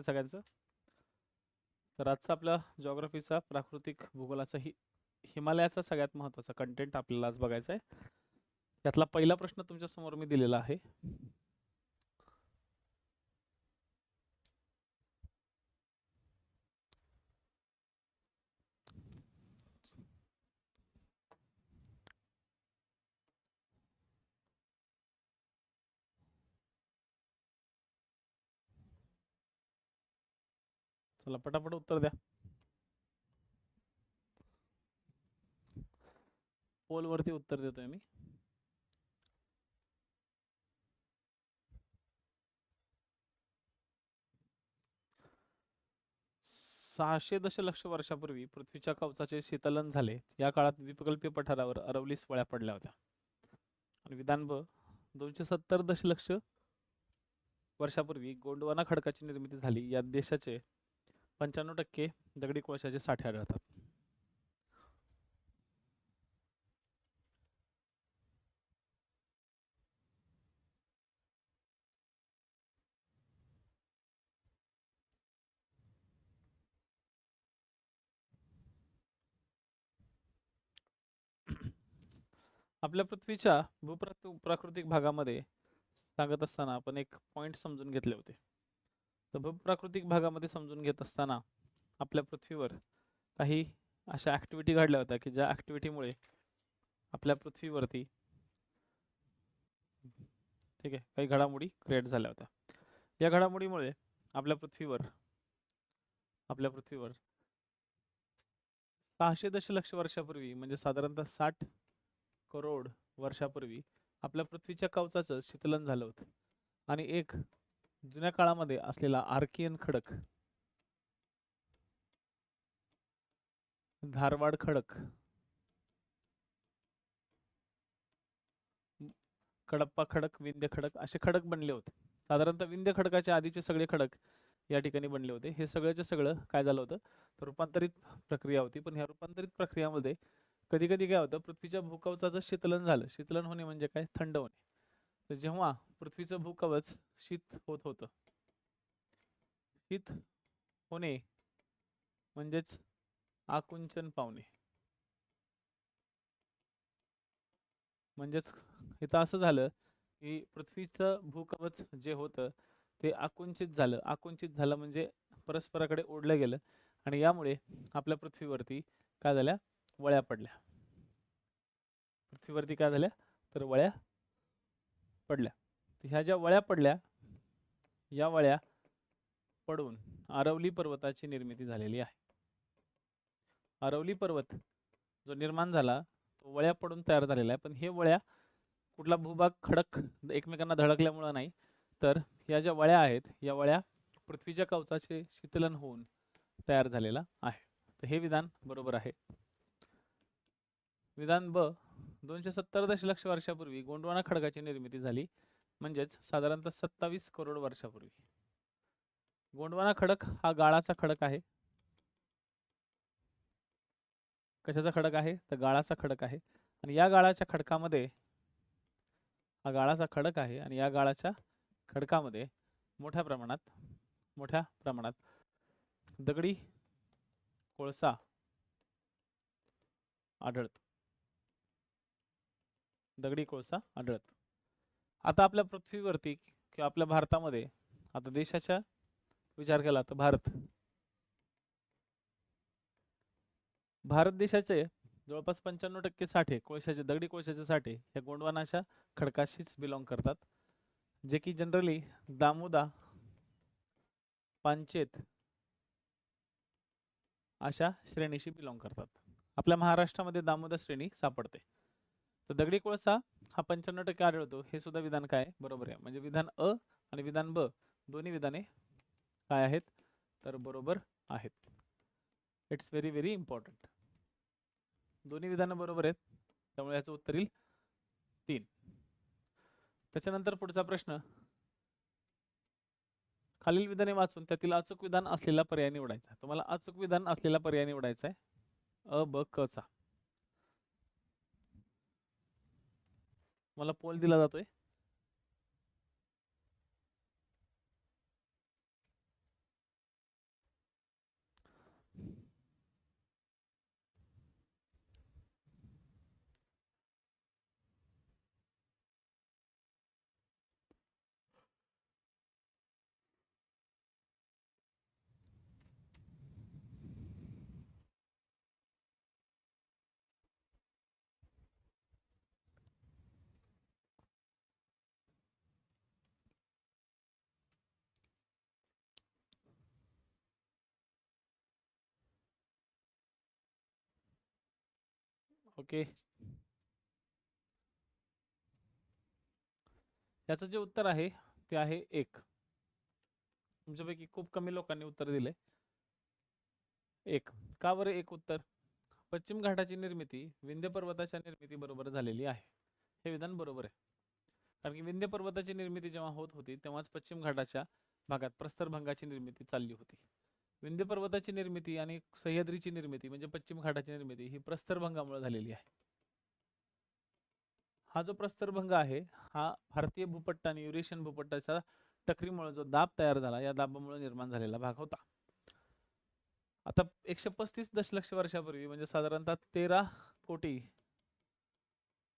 आहे सगळ्यांचं. तर आजचा आपला जॉग्रफीचा प्राकृतिक भूगोलाचा हि हिमालयाचा सगळ्यात महत्त्वाचा कंटेंट आपल्याला आज बघायचा आहे. यातला पहिला प्रश्न तुमच्यासमोर मी दिलेला आहे. चला पटापट उत्तर द्या. पोल वरती उत्तर देतोय मी. सहाशे दशलक्ष वर्षापूर्वी पृथ्वीच्या कवचाचे शीतलन झाले. या काळात द्वीपकल्पीय पठारावर अरवलीस वळ्या पडल्या होत्या. आणि विधान ब दोनशे सत्तर दशलक्ष वर्षापूर्वी गोंडवाना खडकाची निर्मिती झाली. या देशाचे पंच्याण्णव टक्के दगडी कोळशाचे साठे आढळतात. आपल्या पृथ्वीच्या भूप्राकृतिक प्राकृतिक भागामध्ये सांगत असताना आपण एक पॉइंट समजून घेतले होते. तर प्राकृतिक भागामध्ये समजून घेत असताना आपल्या पृथ्वीवर काही अशा ॲक्टिव्हिटी घडल्या होत्या की ज्या ॲक्टिव्हिटीमुळे आपल्या पृथ्वीवरती ठीक आहे काही घडामोडी क्रिएट झाल्या होत्या. या घडामोडीमुळे आपल्या पृथ्वीवर आपल्या पृथ्वीवर सहाशे दशलक्ष वर्षापूर्वी म्हणजे साधारणतः साठ करोड वर्षापूर्वी आपल्या पृथ्वीच्या कवचाचं शीतलन झालं होतं. आणि एक जुन्या काळामध्ये असलेला आर्कियन खडक धारवाड खडक कडप्पा खडक विंध्य खडक असे खडक बनले होते. साधारणतः विंध्य खडकाच्या आधीचे सगळे खडक या ठिकाणी बनले होते. हे सगळ्याचे सगळं काय झालं होतं? तर रूपांतरित प्रक्रिया होती. पण ह्या रूपांतरित प्रक्रियामध्ये कधी कधी काय होतं? पृथ्वीच्या भूकवचाचं शीतलन झालं. शीतलन होणे म्हणजे काय? थंड होणे. तर जेव्हा पृथ्वीचं भूकवच शीत होत होतं शीत होणे म्हणजेच आकुंचन पावणे. म्हणजेच इथं असं झालं की पृथ्वीचं भूकवच जे होतं ते आकुंचित झालं. आकुंचित झालं म्हणजे परस्पराकडे ओढलं गेलं आणि यामुळे आपल्या पृथ्वीवरती काय झाल्या? वळ्या पडल्या. पृथ्वीवरती काय झाल्या? तर वळ्या पडल्या. तर ह्या ज्या वळ्या पडल्या या वळ्या पडून आरवली पर्वताची निर्मिती झालेली आहे. आरवली पर्वत जो निर्माण झाला तो वळ्या पडून तयार झालेला आहे. पण हे वळ्या कुठला भूभाग खडक एकमेकांना धडकल्यामुळं नाही तर या ज्या वळ्या आहेत या वळ्या पृथ्वीच्या कवचाचे शीतलन होऊन तयार झालेला आहे. तर हे विधान बरोबर आहे. विधान ब दोनशे सत्तर दशलक्ष वर्षापूर्वी गोंडवाना खडकाची निर्मिती झाली. म्हणजेच साधारणतः सत्तावीस करोड वर्षापूर्वी. गोंडवाना खडक हा गाळाचा खडक आहे. कशाचा खडक आहे? तर गाळाचा खडक आहे. आणि या गाळाच्या खडकामध्ये हा गाळाचा खडक आहे आणि या गाळाच्या खडकामध्ये मोठ्या प्रमाणात मोठ्या प्रमाणात दगडी कोळसा आढळतो. दगडी कोळसा आढळतो. आता आपल्या पृथ्वीवरती किंवा आपल्या भारतामध्ये आता देशाच्या विचार केला तर भारत. भारत देशाचे जवळपास पंच्याण्णव टक्के साठे कोळशाचे दगडी कोळशाचे साठे या गोंडवानाच्या खडकाशीच बिलॉंग करतात. जे की जनरली दामोदा पांचेत अशा श्रेणीशी बिलॉंग करतात. आपल्या महाराष्ट्रामध्ये दामोदर श्रेणी सापडते. तर दगडी कोळसा हा पंच्याण्णव टक्के आढळतो. हे सुद्धा विधान काय? आहे? बरोबर आहे. म्हणजे विधान अ आणि विधान ब दोन्ही विधाने काय आहेत? तर बरोबर आहेत. इट्स व्हेरी व्हेरी इम्पॉर्टंट दोन्ही विधानं बरोबर आहेत. त्यामुळे याचं उत्तर येईल तीन. त्याच्यानंतर पुढचा प्रश्न. खालील विधाने वाचून त्यातील अचूक विधान असलेला पर्याय निवडायचा. तुम्हाला अचूक विधान असलेला पर्याय निवडायचा आहे. अ ब क चा. मला पोल दिला जातोय. ओके. याचं जे उत्तर आहे ते आहे एक. तुमच्यापैकी खूप कमी लोकांनी उत्तर दिले एक. का बरं एक उत्तर? पश्चिम घाटाची निर्मिती विंध्य पर्वताच्या निर्मिती बरोबर झालेली आहे. हे विधान बरोबर आहे. कारण की विंध्य पर्वताची निर्मिती जेव्हा होत होती तेव्हाच पश्चिम घाटाच्या भागात प्रस्तरभंगाची निर्मिती चालली होती. विंध्य पर्वताची निर्मिती आणि सह्याद्रीची निर्मिती म्हणजे पश्चिम घाटाची निर्मिती ही प्रस्तरभंगामुळे झालेली आहे. हा जो प्रस्तरभंग आहे हा भारतीय भूपट्ट आणि युरेशियन भूपट्टाच्या टकरीमुळे जो दाब तयार झाला या दाबामुळे निर्माण झालेला भाग होता. आता एकशे पस्तीस दशलक्ष वर्षापूर्वी म्हणजे साधारणतः तेरा कोटी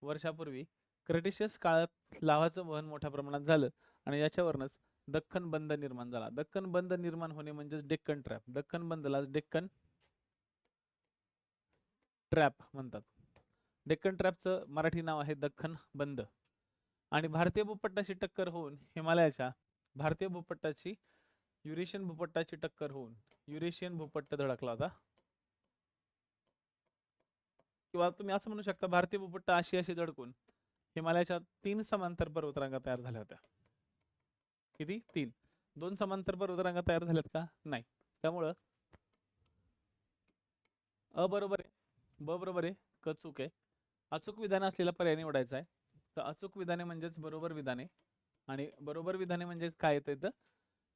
वर्षापूर्वी क्रेटिशियस काळात लावाचं वहन मोठ्या प्रमाणात झालं आणि याच्यावरनच दख्खन बंद निर्माण झाला. दख्खन बंद निर्माण होणे म्हणजेच डेक्कन ट्रॅप दख्खन बंदला म्हणजे डेक्कन ट्रॅप म्हणतात. डेक्कन ट्रॅपचं मराठी नाव आहे दख्खन बंद. आणि भारतीय भूपट्टाशी टक्कर होऊन हिमालयाच्या भारतीय भूपट्टाची युरेशियन भूपट्टाची टक्कर होऊन युरेशियन भूपट्ट धडकला होता. किंवा तुम्ही असं म्हणू शकता भारतीय भूपट्ट आशियाशी धडकून हिमालयाच्या तीन समांतर पर्वतरांगा तयार झाल्या होत्या. किती? तीन. दोन समांतर पर्वतरांगा तयार झाल्यात का? नाही. त्यामुळं अ बरोबर आहे. ब बरोबर आहे. क चूक आहे. अचूक विधान असलेला पर्याय निवडायचा आहे. तर अचूक विधाने म्हणजेच बरोबर विधाने. आणि बरोबर विधाने म्हणजेच काय येतं इथं?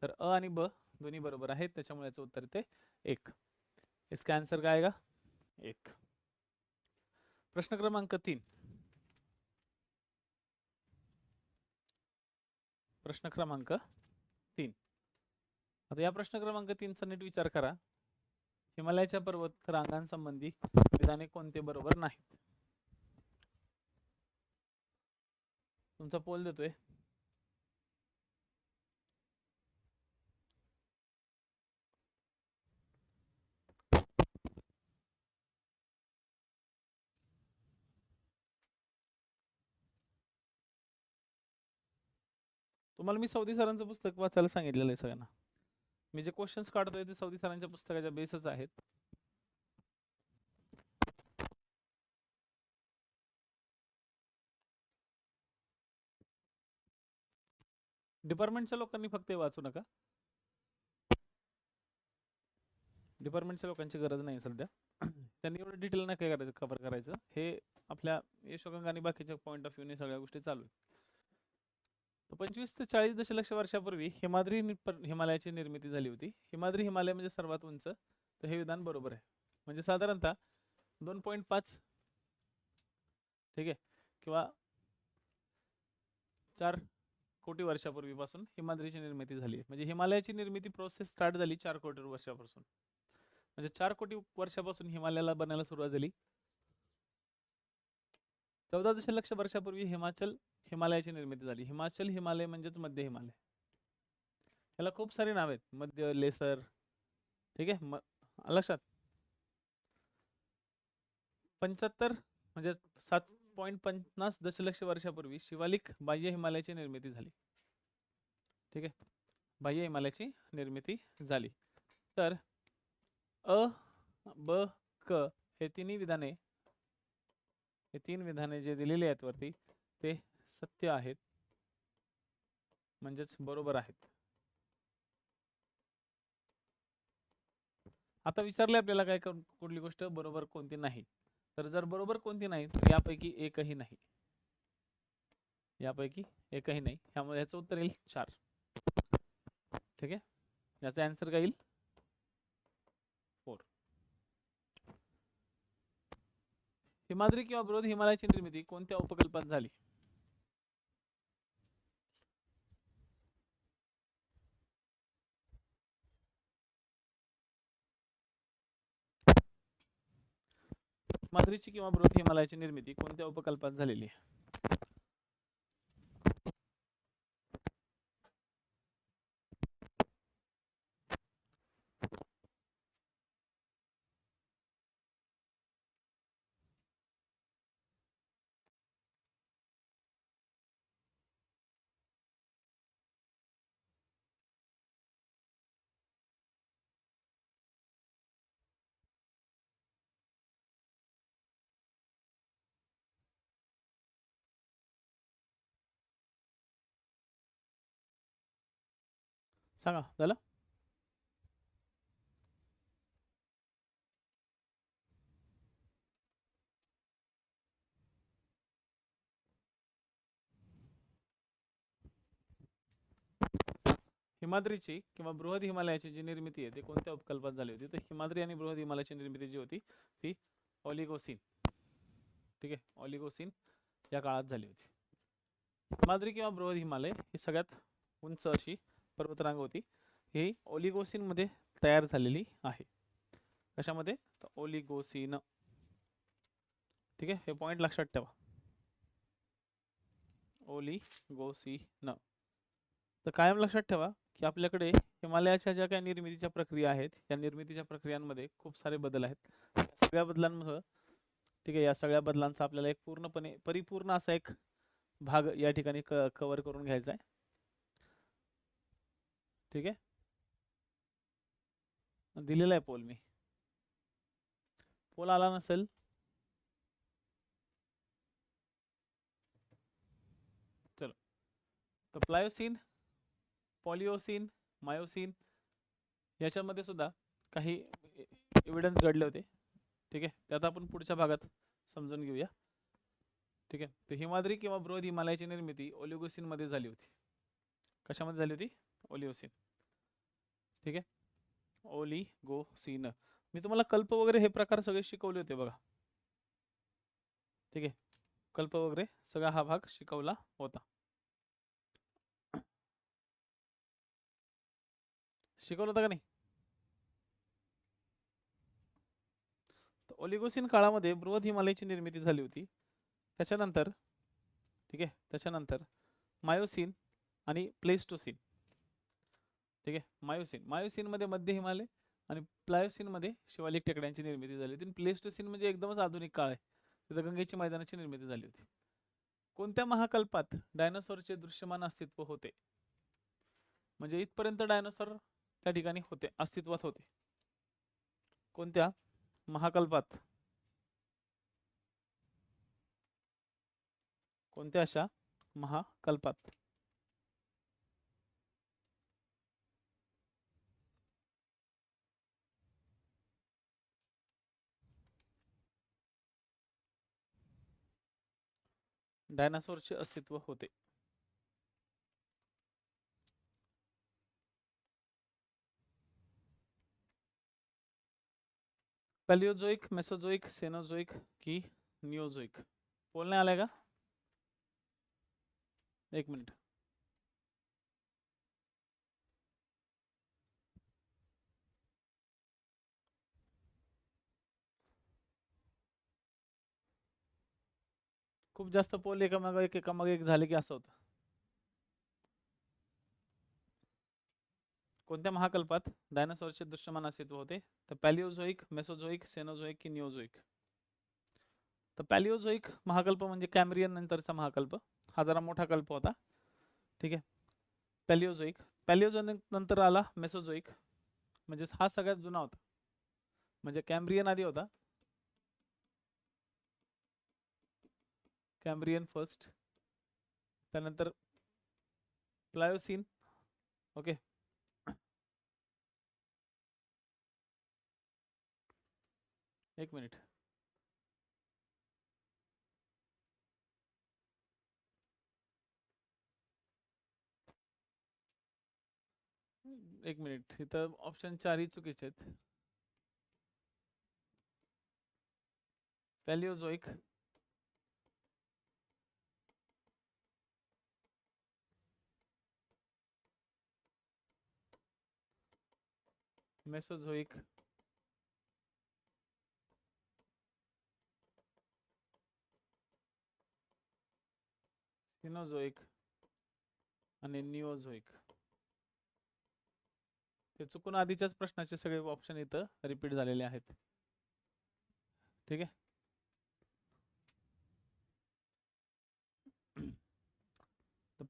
तर अ आणि ब दोन्ही बरोबर आहेत. त्याच्यामुळे याचं उत्तर येते एक. इसका आन्सर काय का? एक. प्रश्न क्रमांक तीन. प्रश्न क्रमांक तीन. आता या प्रश्न क्रमांक तीनचा नीट विचार करा. हिमालयाच्या पर्वत रांगांसंबंधी विधाने कोणते बरोबर नाहीत? तुमचा पोल देतोय. तुम्हाला मी सौदी सरांचं पुस्तक वाचायला सांगितलेलं आहे सगळ्यांना. मी जे क्वेश्चन्स काढतोय ते सौदी सरांच्या पुस्तकाच्या बेसच आहेत. डिपार्टमेंटच्या लोकांनी फक्त हे वाचू नका. डिपार्टमेंटच्या लोकांची गरज नाही सध्या. त्यांनी एवढं डिटेल नाही काय करायचं कव्हर करायचं. हे आपल्या यशोगंगा आणि बाकीच्या पॉईंट ऑफ व्ह्यूने सगळ्या गोष्टी चालू आहेत. तर पंचवीस ते चाळीस दशलक्ष वर्षापूर्वी हिमाद्री हिमालयाची निर्मिती झाली होती. हिमाद्री हिमालय म्हणजे सर्वात उंच. तर हे विधान बरोबर आहे. म्हणजे साधारणतः दोन पॉईंट पाच ठीक आहे किंवा चार कोटी वर्षापूर्वीपासून हिमाद्रीची निर्मिती झाली. आहे म्हणजे हिमालयाची निर्मिती प्रोसेस स्टार्ट झाली चार कोटी वर्षापासून. म्हणजे चार कोटी वर्षापासून हिमालयाला बनायला सुरुवात झाली. चौदा दशलक्ष वर्षापूर्वी हिमाचल हिमालयाची निर्मिती झाली. हिमाचल हिमालय म्हणजेच मध्य हिमालय. याला खूप सारी नाव आहेत. मध्य लेसर ठीक आहे? म लक्षात? पंच्याहत्तर म्हणजे सात पॉईंट पन्नास दशलक्ष वर्षापूर्वी शिवालिक बाह्य हिमालयाची निर्मिती झाली. ठीक आहे? बाह्य हिमालयाची निर्मिती झाली. तर अ ब क हे तिन्ही विधाने हे तीन विधाने जे दिलेली आहेत वरती ते सत्य आहेत. म्हणजेच बरोबर आहेत. आता विचारले आपल्याला काय कुठली गोष्ट बरोबर कोणती नाही. तर जर बरोबर कोणती नाही तर यापैकी एकही नाही. यापैकी एकही नाही. त्यामुळे याचं उत्तर येईल चार. ठीक आहे? याचा आन्सर काय येईल? हिमाद्री किंवा बृहद हिमालयाची निर्मिती कोणत्या उपकल्पात झाली? हिमाद्रीची किंवा बृहद हिमालयाची निर्मिती कोणत्या उपकल्पात झालेली आहे? सांगा झालं? हिमाद्रीची किंवा बृहद हिमालयाची जी निर्मिती आहे ती कोणत्या उपकल्पात झाली होती? तर हिमाद्री आणि बृहद हिमालयाची निर्मिती जी होती ती ऑलिगोसिन. ठीक आहे? ऑलिगोसिन या काळात झाली होती. हिमाद्री किंवा बृहद हिमालय ही सगळ्यात उंच अशी पर्वतरांग होती. ही ओलिगोसिनमध्ये तयार झालेली आहे. कशामध्ये? तर ओलिगोसिन. ठीक आहे? हे पॉईंट लक्षात ठेवा. ओलिगोसिन. तर कायम लक्षात ठेवा की आपल्याकडे हिमालयाच्या ज्या काही निर्मितीच्या प्रक्रिया आहेत या निर्मितीच्या प्रक्रियांमध्ये खूप सारे बदल आहेत. सगळ्या बदलांमुळं ठीक आहे या सगळ्या बदलांचा आपल्याला एक पूर्णपणे परिपूर्ण असा एक भाग या ठिकाणी क कवर करून घ्यायचा आहे. ठीक आहे? दिलेला आहे पोल मी. पोल आला नसेल. चलो. तर प्लायोसिन पॉलिओसिन मायोसिन याच्यामध्ये सुद्धा काही एव्हिडन्स घडले होते. ठीक आहे? ते आता आपण पुढच्या भागात समजून घेऊया. ठीक आहे? तर हिमाद्री किंवा बृहद हिमालयाची निर्मिती ओलिगोसिनमध्ये झाली होती. कशामध्ये झाली होती? ओलिओसिन ठीक आहे? ओलिगोसिन मी तुम्हाला कल्प वगैरे हे प्रकार सगळे शिकवले होते बघा. ठीक आहे? कल्प वगैरे सगळा हा भाग शिकवला होता. शिकवलं होतं का नाही? तर ओलिगोसिन काळामध्ये बृहद हिमालयाची निर्मिती झाली होती. त्याच्यानंतर ठीक आहे? त्याच्यानंतर मायोसिन आणि प्लेस्टोसिन. ठीक आहे? मायोसिन. मायोसिनमध्ये मध्य हिमालय आणि प्लायोसिनमध्ये शिवालिक टेकड्यांची निर्मिती झाली होती. प्लेस्टोसिन म्हणजे एकदमच आधुनिक काळ आहे. तिथं गंगेची मैदानाची निर्मिती झाली होती. कोणत्या महाकल्पात डायनोसॉरचे दृश्यमान अस्तित्व होते? म्हणजे इथपर्यंत डायनोसॉर त्या ठिकाणी होते अस्तित्वात होते. कोणत्या महाकल्पात? कोणत्या अशा महाकल्पात? डायनासोरचे अस्तित्व होते. पॅलिओझोइक मेसोझोइक सेनोझोइक की निओझोइक बोलणे आलाय का एक मिनिट. खूप जास्त पोल एकामागे एक एकामागे एक झाले की असं होतं. कोणत्या महाकल्पात डायनासॉरचे दृश्यमान अस्तित्व होते? तर पॅलिओझोइक, मेसोझोइक, सेनोझोइक की निओझोइक? तर पॅलिओझोइक महाकल्प म्हणजे कॅम्ब्रियन नंतरचा महाकल्प. हा जरा मोठा कल्प होता. ठीक आहे. पॅलिओझोइक. पॅलिओझोइक नंतर आला मेसोझोइक. म्हणजेच हा सगळ्यात जुना होता. म्हणजे कॅम्ब्रियन आधी होता. कॅम्ब्रियन फ़र्स्ट त्यानंतर प्लायोसिन ओके एक मिनिट. एक मिनिट, इथं ऑप्शन चारही चुकीचे आहेत. पॅलिओझोइक मेसोझोइक हो सिनोझोइक हो आणि निओझोइक हो ते चुकून आधीच्याच प्रश्नाचे सगळे ऑप्शन इथं रिपीट झालेले आहेत. ठीक आहे?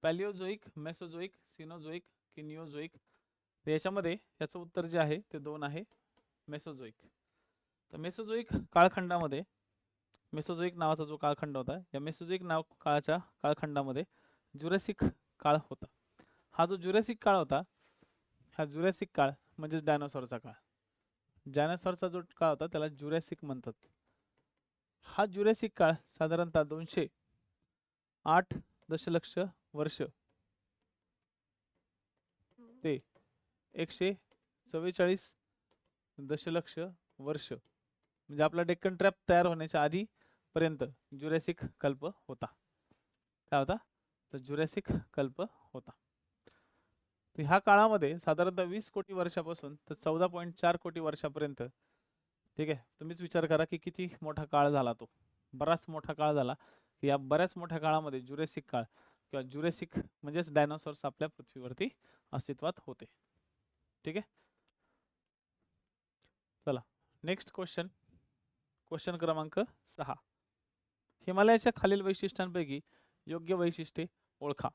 पॅलिओझोइक मेसोझोइक सिनोझोइक कि निओझोइक तर याच्यामध्ये याचं उत्तर जे आहे ते दोन आहे. मेसोझोइक तर मेसोझोइक काळखंडामध्ये मेसोझोइक नावाचा जो काळखंड होता या मेसोजोईक नाव काळाच्या काळखंडामध्ये जुरॅसिक काळ होता. हा जो ज्युरॅसिक काळ होता हा जुरॅसिक काळ म्हणजेच डायनोसॉरचा काळ. डायनोसॉरचा जो काळ होता त्याला जुरॅसिक म्हणतात. हा जुरॅसिक काळ साधारणतः दोनशे आठ दशलक्ष वर्ष ते एकशे चव्वेचाळीस दशलक्ष वर्ष. म्हणजे आपला डेक्कन ट्रॅप तयार होण्याच्या आधीपर्यंत जुरॅसिक कल्प होता. काय होता? तर जुरॅसिक कल्प होता. तर ह्या काळामध्ये साधारणतः वीस कोटी वर्षापासून तर चौदा पॉईंट चार कोटी वर्षापर्यंत ठीक आहे तुम्हीच विचार करा की किती मोठा काळ झाला तो. बराच मोठा काळ झाला की या बऱ्याच मोठ्या काळामध्ये जुरेसिक काळ किंवा जुरेसिक म्हणजेच डायनोसॉर्स आपल्या पृथ्वीवरती अस्तित्वात होते. ठीक आहे? चला नेक्स्ट क्वेश्चन क्वेश्चन क्रमांक सहा. हिमालयाच्या खालील वैशिष्ट्यांपैकी योग्य वैशिष्ट्ये ओळखा.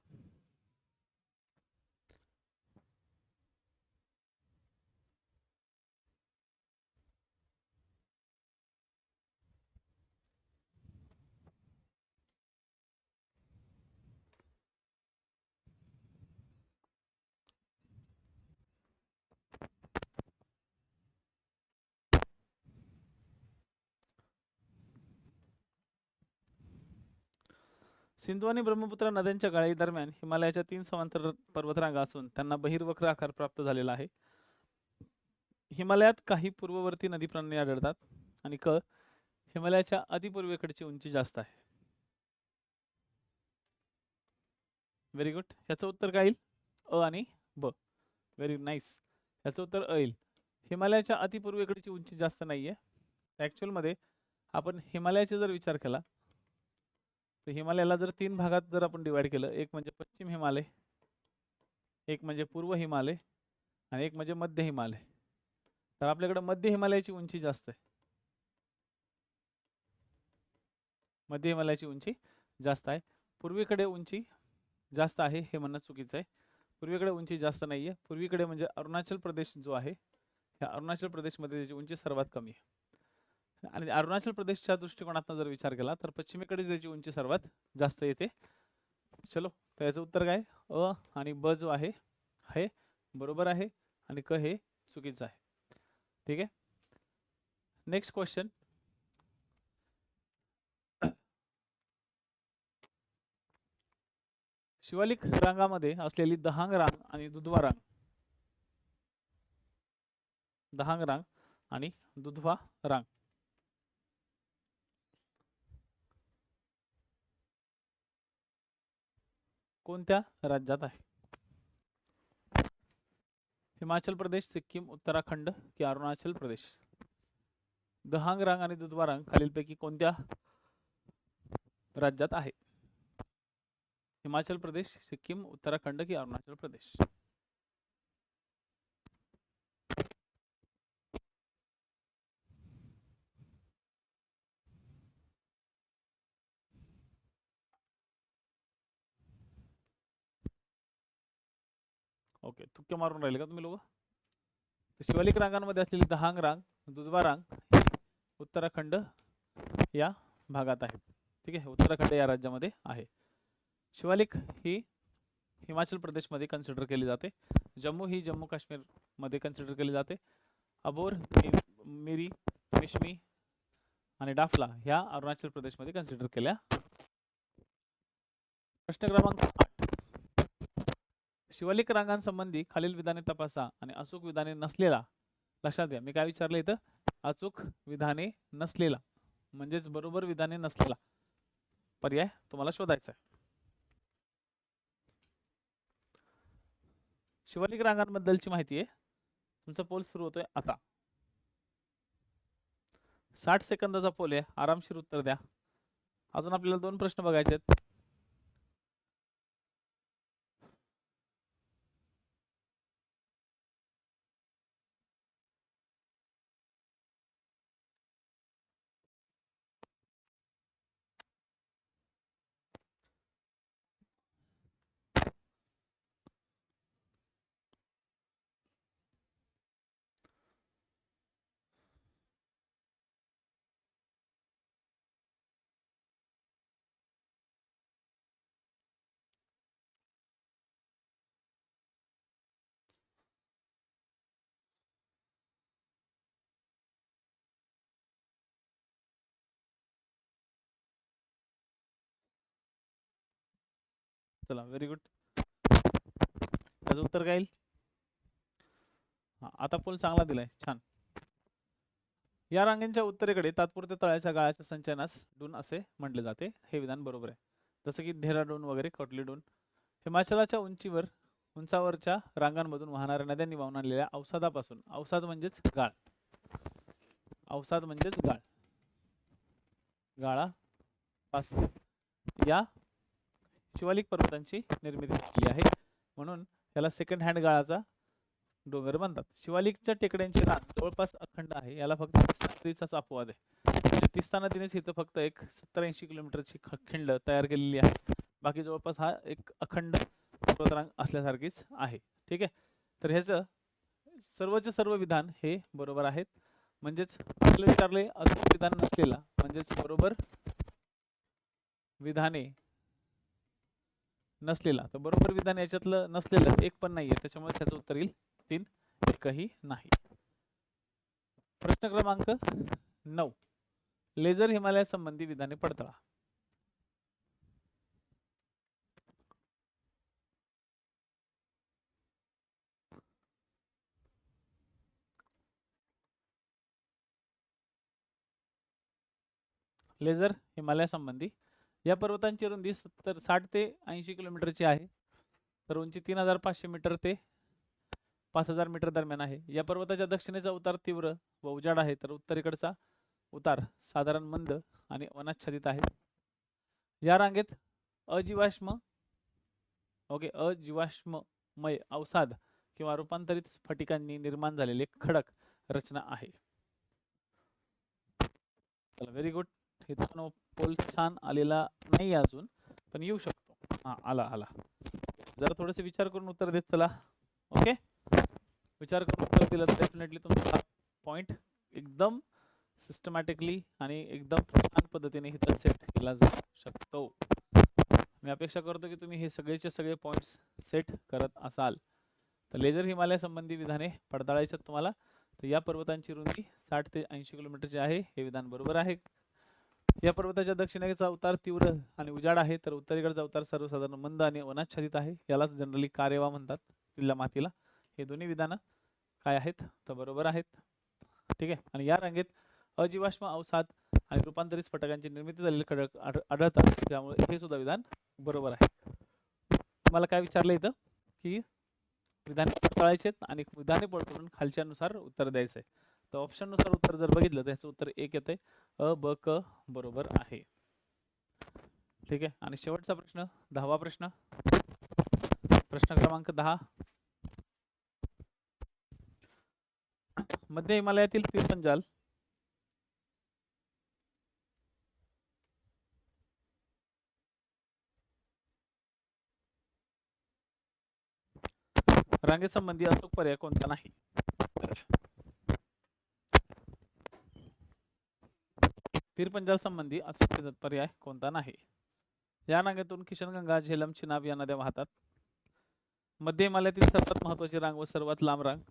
सिंधू आणि ब्रह्मपुत्रा नद्यांच्या गाळी दरम्यान हिमालयाच्या तीन समांतर पर्वतरांगा असून त्यांना बहिर्वक्र आकार प्राप्त झालेला आहे. हिमालयात काही पूर्ववर्ती नदी प्राणी आढळतात आणि क हिमालयाच्या अतिपूर्वेकडची उंची जास्त आहे. व्हेरी गुड याचं उत्तर काय येईल? अ आणि ब. व्हेरी नाईस याचं उत्तर अ येईल. हिमालयाच्या अतिपूर्वेकडची उंची जास्त नाही आहे ॲक्च्युअलमध्ये आपण हिमालयाचा जर विचार केला तर हिमालयाला जर तीन भागात जर आपण डिवाइड केलं एक म्हणजे पश्चिम हिमालय एक म्हणजे पूर्व हिमालय आणि एक म्हणजे मध्य हिमालय. तर आपल्याकडे मध्य हिमालयाची उंची जास्त आहे. मध्य हिमालयाची उंची जास्त आहे. पूर्वीकडे उंची जास्त आहे हे म्हणणं चुकीचं आहे. पूर्वीकडे उंची जास्त नाही आहे पूर्वीकडे म्हणजे अरुणाचल प्रदेश जो आहे ह्या अरुणाचल प्रदेशमध्ये त्याची उंची सर्वात कमी आहे. आणि अरुणाचल प्रदेशच्या दृष्टिकोनातून जर विचार केला तर पश्चिमेकडे त्याची उंची सर्वात जास्त येते. चलो तर याचं उत्तर काय? अ आणि ब जो आहे हे बरोबर आहे आणि क हे चुकीचं आहे. ठीक आहे? नेक्स्ट क्वेश्चन शिवालिक रांगामध्ये असलेली दहांग रांग आणि दुधवा रांग. दहांग रांग आणि दुधवा रांग. कोणत्या राज्यात आहे? हिमाचल प्रदेश, सिक्किम, उत्तराखंड की अरुणाचल प्रदेश? दहांग, रंग आणि दुधवा रांग खालीलपैकी कोणत्या राज्यात आहे? हिमाचल प्रदेश, सिक्किम, उत्तराखंड की अरुणाचल प्रदेश? ओके तुक्के मारून राहिले का तुम्ही लोक? शिवालिक रांगांमध्ये असलेली दहांग रांग दुधवा रांग ही उत्तराखंड या भागात आहे. ठीक आहे? उत्तराखंड या राज्यामध्ये आहे. शिवालिक ही हिमाचल प्रदेशमध्ये कन्सिडर केली जाते. जम्मू ही जम्मू काश्मीरमध्ये कन्सिडर केली जाते. अबोर मिरी मिशमी आणि डाफला ह्या अरुणाचल प्रदेशमध्ये कन्सिडर केल्या. प्रश्न क्रमांक आठ. शिवालिक रांगांसंबंधी खालील विधाने तपासा आणि अचूक विधाने नसलेला लक्षात घ्या. मी काय विचारलं इथं? अचूक विधाने नसलेला. म्हणजेच बरोबर विधाने नसलेला. पर्याय तुम्हाला शोधायचा आहे. शिवालिक रांगांबद्दलची माहिती आहे. तुमचा पोल सुरू होतोय आता. साठ सेकंदाचा पोल आहे. आरामशीर उत्तर द्या. अजून आपल्याला दोन प्रश्न बघायचे आहेत चला व्हेरी गुड त्याचं उत्तर काय येईल? आता पूल चांगला दिलाय छान. या रांगेंच्या उत्तरेकडे तात्पुरत्या तळ्याच्या गाळाच्या संचयनास डून असे म्हटले जाते. हे विधान बरोबर आहे. जसं की ढेराडून वगैरे कटलीडून. हिमाचलाच्या उंचीवर उंचावरच्या रांगांमधून वाहणाऱ्या नद्यांनी वाहून आणलेल्या अवसादापासून अवसाद म्हणजेच गाळ. अवसाद म्हणजेच गाळ. गाळापासून. या शिवालिक पर्वतांची निर्मिती केली आहे. म्हणून याला सेकंड हँड गाळाचा डोंगर म्हणतात. शिवालिकच्या टेकड्यांची रान जवळपास अखंड आहे. याला फक्त तिस्ता नदीचाच अपवाद आहे. म्हणजे तिस्ता नदीनेच इथं फक्त एक सत्तर ऐंशी किलोमीटरची ख- खिंड तयार केलेली आहे. बाकी जवळपास हा एक अखंड पर्वतरांग असल्यासारखीच आहे. ठीक आहे? तर ह्याचं सर्वचे सर्व विधान हे बरोबर आहेत. म्हणजेच आपलं विचारले अचूक विधान नसलेला. म्हणजेच बरोबर विधाने नसलेला. तर बरोबर विधान याच्यातलं नसलेलं एक पण नाहीये. त्याच्यामुळे त्याचं उत्तर येईल तीन. एकही नाही. प्रश्न क्रमांक नऊ. लेझर हिमालयासंबंधी विधाने पडताळा. लेझर हिमालयासंबंधी या पर्वतांची रुंदी सत्तर साठ ते ऐंशी किलोमीटरची आहे. तर उंची तीन हजार पाचशे मीटर ते पाच हजार मीटर दरम्यान आहे. या पर्वताच्या दक्षिणेचा उतार तीव्र व उजाड आहे तर उत्तरेकडचा उतार साधारण मंद आणि वनाच्छादित आहे. या रांगेत अजीवाश्म ओके अजीवाश्ममय अवसाद किंवा रूपांतरित स्फटिकांनी निर्माण झालेले खडक रचना आहे. व्हेरी गुड हे पोल छान आलेला नाही अजून पण येऊ शकतो. हा आला आला. जरा थोडेसे विचार करून उत्तर देत चला. ओके? विचार करून उत्तर दिलं तर डेफिनेटली तुमचा पॉईंट एकदम सिस्टमॅटिकली आणि एकदम छान पद्धतीने इथं सेट केला जाऊ शकतो. मी अपेक्षा करतो की तुम्ही हे सगळेचे सगळे पॉईंट्स सेट करत असाल. तर लेझर हिमालयासंबंधी विधाने पडताळायच्यात तुम्हाला. तर या पर्वतांची रुंदी साठ ते ऐंशी किलोमीटरची आहे. हे विधान बरोबर आहे. या पर्वताच्या दक्षिणेचा उतार तीव्र आणि उजाड आहे तर उत्तरेकडचा उतार सर्वसाधारण मंद आणि वनाच्छादित आहे. यालाच जनरली कार्यवा म्हणतात तिथल्या मातीला. हे दोन्ही विधानं काय आहेत? तर बरोबर आहेत. ठीक आहे. आणि या रांगेत अजीवाश्म अवसाद आणि रूपांतरित स्फटकांची निर्मिती झालेले खडक आढळतात. त्यामुळे हे सुद्धा विधान बरोबर आहे. तुम्हाला काय विचारलं इथं? की विधाने पडताळायचे आहेत आणि विधाने पडताळून खालच्यानुसार उत्तर द्यायचं आहे तर ऑप्शननुसार उत्तर जर बघितलं तर याचं उत्तर एक येतंय. अ ब क बरोबर आहे. ठीक आहे? आणि शेवटचा प्रश्न दहावा प्रश्न. प्रश्न क्रमांक दहा. मध्य हिमालयातील पिरपंजाल रांगेसंबंधी अचूक पर्याय कोणता नाही? पीरपंजाल संबंधी अचूक पर्याय कोणता नाही. या रांगेतून किशनगंगा झेलम चिनाब या नद्या वाहतात. मध्य हिमालयातील सर्वात महत्वाची रांग व सर्वात लांब रांग.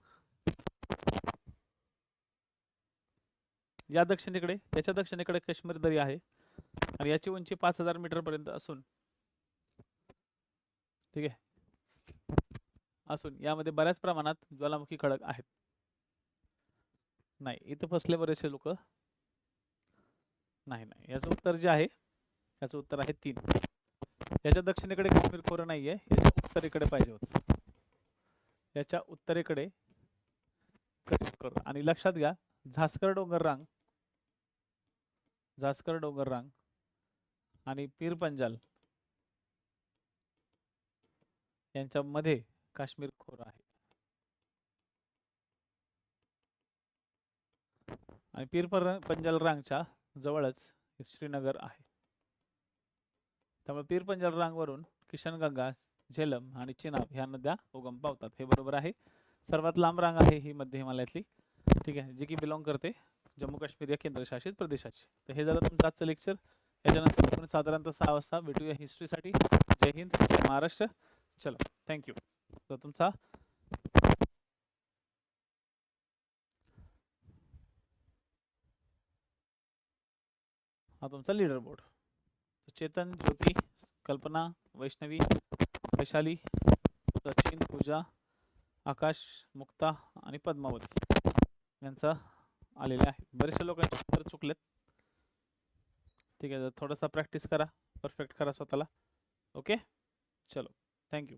या दक्षिणेकडे याच्या दक्षिणेकडे काश्मीर दरी आहे आणि याची उंची पाच हजार मीटर पर्यंत असून ठीक आहे असून यामध्ये बऱ्याच प्रमाणात ज्वालामुखी खडक आहेत. नाही इथं फसले बरेचसे लोक. नाही नाही. याचं उत्तर जे आहे याचं उत्तर आहे तीन. याच्या दक्षिणेकडे काश्मीर खोरं नाहीये. याच्या उत्तरेकडे पाहिजे होतं. याच्या उत्तरेकडे आणि लक्षात घ्या झास्कर डोंगर रांग झास्कर डोंगर रांग आणि पीर पंजाल यांच्यामध्ये काश्मीर खोरं आहे. आणि पीर पंजाल रांगच्या जवळच श्रीनगर आहे. त्यामुळे पीर पंजाल रांगवरून किशनगंगा झेलम आणि चिनाब ह्या नद्या उगम पावतात हे बरोबर आहे. सर्वात लांब रांग आहे ही मध्य हिमालयातली. ठीक आहे जी की बिलॉंग करते जम्मू काश्मीर या केंद्रशासित प्रदेशाची. तर हे झालं तुमचं आजचं लेक्चर याच्यानंतर आपण साधारणतः सहा वाजता भेटूया हिस्ट्रीसाठी जय हिंद जय महाराष्ट्र. चलो थँक्यू तर तुमचा हा तुमचा लीडर बोर्ड चेतन ज्योती कल्पना वैष्णवी वैशाली सचिन पूजा आकाश मुक्ता आणि पद्मावती यांचा आलेले आहे बरेचशा लोकांचे उत्तर चुकलेत. ठीक आहे थोडासा प्रॅक्टिस करा. परफेक्ट करा स्वतःला. ओके चलो. थँक्यू